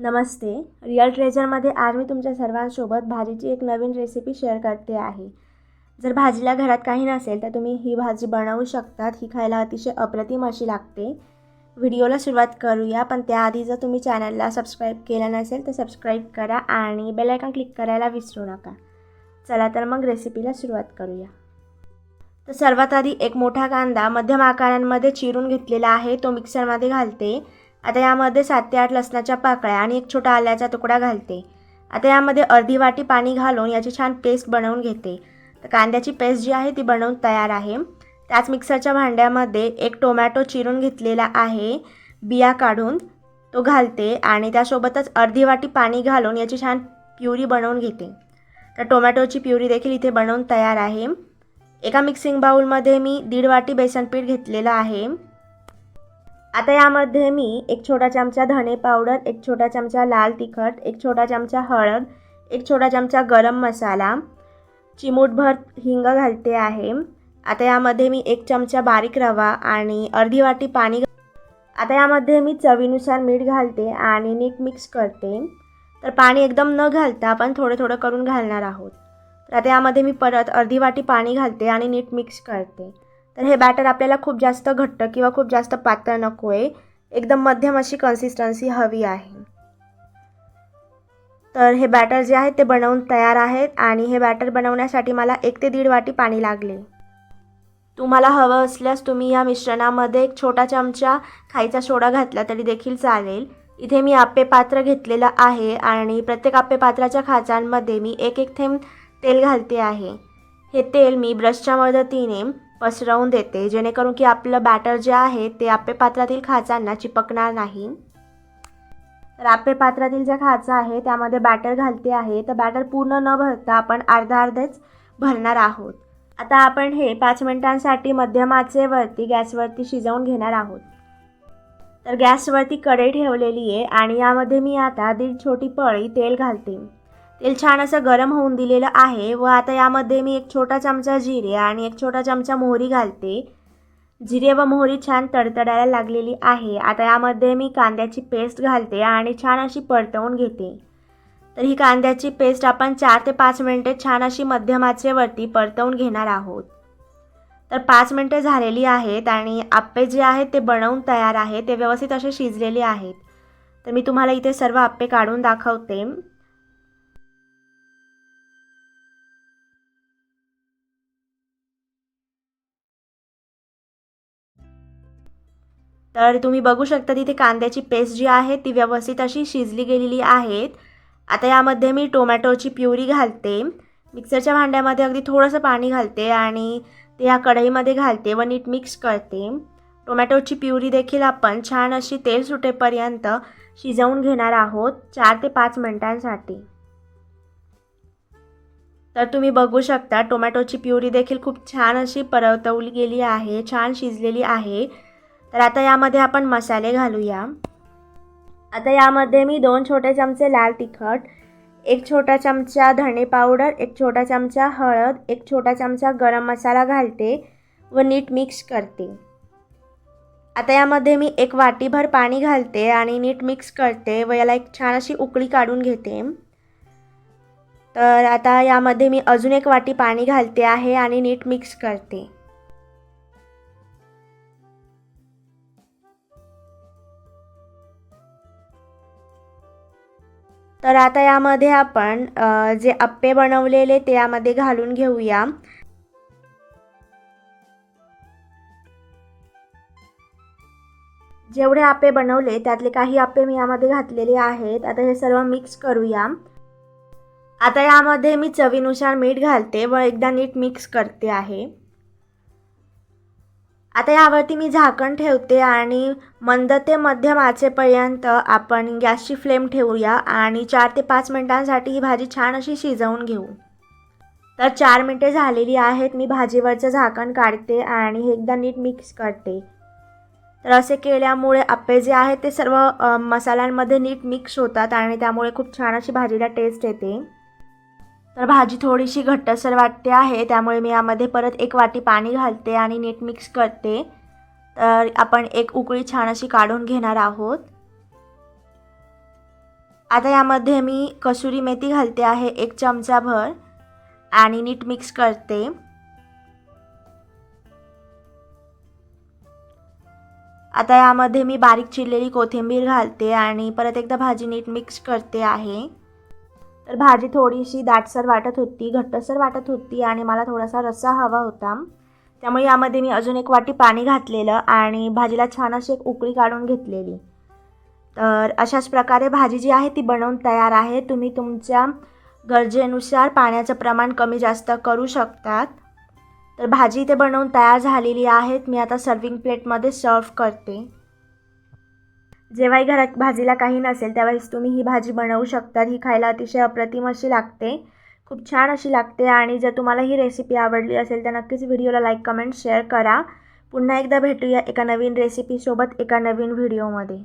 नमस्ते. Real ट्रेजरमध्ये आज मी तुमच्या सर्वांसोबत भाजीची एक नवीन रेसिपी शेअर करते आहे. जर भाजीला घरात काही नसेल तर तुम्ही ही भाजी बनवू शकतात. ही खायला अतिशय अप्रतिम अशी लागते. व्हिडिओला सुरुवात करूया पण त्याआधी जर तुम्ही चॅनलला सबस्क्राईब केलं नसेल तर सबस्क्राईब करा आणि बेल क्लिक करायला विसरू नका. चला तर मग रेसिपीला सुरुवात करूया. तर सर्वात आधी एक मोठा कांदा मध्यम आकारांमध्ये चिरून घेतलेला आहे. तो मिक्सरमध्ये घालते. आता यामध्ये सात ते आठ लसणाच्या पाकळ्या आणि एक छोटा आल्याचा तुकडा घालते. आता यामध्ये अर्धी वाटी पाणी घालून याची छान पेस्ट बनवून घेते. तर कांद्याची पेस्ट जी आहे ती बनवून तयार आहे. त्याच मिक्सरच्या भांड्यामध्ये एक टोमॅटो चिरून घेतलेला आहे. बिया काढून तो घालते आणि त्यासोबतच अर्धी वाटी पाणी घालून याची छान प्युरी बनवून घेते. तर टोमॅटोची प्युरी देखील इथे बनवून तयार आहे. एका मिक्सिंग बाऊलमध्ये मी दीड वाटी बेसन पीठ घेतलेलं आहे. आता यामध्ये मी एक छोटा चमचा धने पावडर एक छोटा चमचा लाल तिखट एक छोटा चमचा हळद एक छोटा चमचा गरम मसाला चिमूटभर हिंग घालते आहे. आता यामध्ये मी एक चमचा बारीक रवा आणि अर्धी वाटी पाणी आता यामध्ये मी चवीनुसार मीठ घालते आणि नीट मिक्स करते. तर पाणी एकदम न घालता आपण थोडं थोडं करून घालणार आहोत. तर आता यामध्ये मी परत अर्धी वाटी पाणी घालते आणि नीट मिक्स करते. तर हे बॅटर आपल्याला खूप जास्त घट्ट किंवा खूप जास्त पातळ नको आहे एकदम मध्यम अशी कन्सिस्टन्सी हवी आहे. तर हे बॅटर जे आहे ते बनवून तयार आहेत आणि हे बॅटर बनवण्यासाठी मला एक ते दीड वाटी पाणी लागले. तुम्हाला हवं असल्यास तुम्ही या मिश्रणामध्ये एक छोटा चमचा खायचा सोडा घातला तरी देखील चालेल. इथे मी आप्पे पात्र घेतलेलं आहे आणि प्रत्येक आप्पे पात्राच्या खाचांमध्ये मी एक एक थेंब तेल घालते आहे. हे तेल मी ब्रशच्या मदतीने पसरवून देते. जेणेकरून की आपलं बॅटर जे आहे ते आप्पे पात्रातील खाचांना चिपकणार नाही. तर आप्पे पात्रातील ज्या खाचा आहे त्यामध्ये बॅटर घालते आहे. तर बॅटर पूर्ण न भरता आपण अर्धा अर्धेच भरणार आहोत. आता आपण हे पाच मिनिटांसाठी मध्यम आचेवरती गॅसवरती शिजवून घेणार आहोत. तर गॅसवरती कढई ठेवलेली आहे आणि यामध्ये मी आता दीड छोटी पळी तेल घालते. तेल छान असं गरम होऊन दिलेलं आहे व आता यामध्ये मी एक छोटा चमचा जिरे आणि एक छोटा चमचा मोहरी घालते. जिरे व मोहरी छान तडतडायला लागलेली आहे. आता यामध्ये मी कांद्याची पेस्ट घालते आणि छान अशी परतवून घेते. तर ही कांद्याची पेस्ट आपण चार ते पाच मिनटे छान अशी मध्यम आचेवरती परतवून घेणार आहोत. तर पाच मिनटे झालेली आहेत आणि आप्पे जे आहेत ते बनवून तयार आहे ते व्यवस्थित असे शिजलेले आहेत. तर मी तुम्हाला इथे सर्व आप्पे काढून दाखवते. तर तुम्ही बघू शकता तिथे कांद्याची पेस्ट जी आहे ती व्यवस्थित अशी शिजली गेलेली आहेत. आता यामध्ये मी टोमॅटोची प्युरी घालते. मिक्सरच्या भांड्यामध्ये अगदी थोडंसं पाणी घालते आणि ते या कढईमध्ये घालते व नीट मिक्स करते. टोमॅटोची प्युरी देखील आपण छान अशी तेल सुटेपर्यंत शिजवून घेणार आहोत चार ते पाच मिनटांसाठी. तर तुम्ही बघू शकता टोमॅटोची प्युरी देखील खूप छान अशी परतवली गेली आहे छान शिजलेली आहे. तर आता यामध्ये आपण मसाले घालूया. आता यामध्ये मी दोन छोटे चमचे लाल तिखट एक छोटा चमचा धणे पावडर एक छोटा चमचा हळद एक छोटा चमचा गरम मसाला घालते व नीट मिक्स करते. आता यामध्ये मी एक वाटीभर पाणी घालते आणि नीट मिक्स करते व याला एक छान अशी उकळी काढून घेते. तर आता यामध्ये मी अजून एक वाटी पाणी घालते आहे आणि नीट मिक्स करते. तर आता यामध्ये आपण जे अप्पे बनवलेले ते यामध्ये घालून घेऊया. जेवढे अप्पे बनवले त्यातले काही अप्पे मी यामध्ये घातलेले आहेत. आता हे सर्व मिक्स करूया. आता यामध्ये मी चवीनुसार मीठ घालते व एकदा नीट मिक्स करते आहे. आता यावरती मी झाकण ठेवते आणि मंद ते मध्यम आचेपर्यंत आपण गॅसची फ्लेम ठेवूया आणि चार ते पाच मिनटांसाठी ही भाजी छान अशी शिजवून घेऊ. तर चार मिनटे झालेली आहेत मी भाजीवरचं झाकण काढते आणि एकदा नीट मिक्स करते. तर असे केल्यामुळे आप्पे जे आहेत ते सर्व मसाल्यांमध्ये नीट मिक्स होतात आणि त्यामुळे खूप छान अशी भाजीला टेस्ट येते. तर भाजी थोडीशी घट्टसर वाटते आहे त्यामुळे मी यामध्ये परत एक वाटी पाणी घालते आणि नीट मिक्स करते. तर आपण एक उकळी छान अशी काढून घेणार आहोत. आता यामध्ये मी कसुरी मेथी घालते आहे एक चमचाभर आणि नीट मिक्स करते. आता यामध्ये मी बारीक चिरलेली कोथिंबीर घालते आणि परत एकदा भाजी नीट मिक्स करते आहे. तर भाजी थोडीशी दाटसर वाटत होती घट्टसर वाटत होती आणि मला थोडासा रस्सा हवा होता. त्यामुळे यामध्ये मी अजून एक वाटी पाणी घातलेलं आणि भाजीला छान अशी एक उकळी काढून घेतलेली. तर अशाच प्रकारे भाजी जी आहे ती बनवून तयार आहे. तुम्ही तुमच्या गरजेनुसार पाण्याचं प्रमाण कमी जास्त करू शकतात. तर भाजी इथे बनवून तयार झालेली आहेत. मी आता सर्विंग प्लेटमध्ये सर्व करते. जेव्हाही घरात भाजीला काही नसेल त्यावेळेस तुम्ही ही भाजी बनवू शकतात ही खायला अतिशय अप्रतिम अशी लागते. खूप छान अशी लागते आणि जर तुम्हाला ही रेसिपी आवडली असेल तर नक्कीच व्हिडिओला लाईक कमेंट शेअर करा. पुन्हा एकदा भेटूया एका नवीन रेसिपीसोबत एका नवीन व्हिडिओमध्ये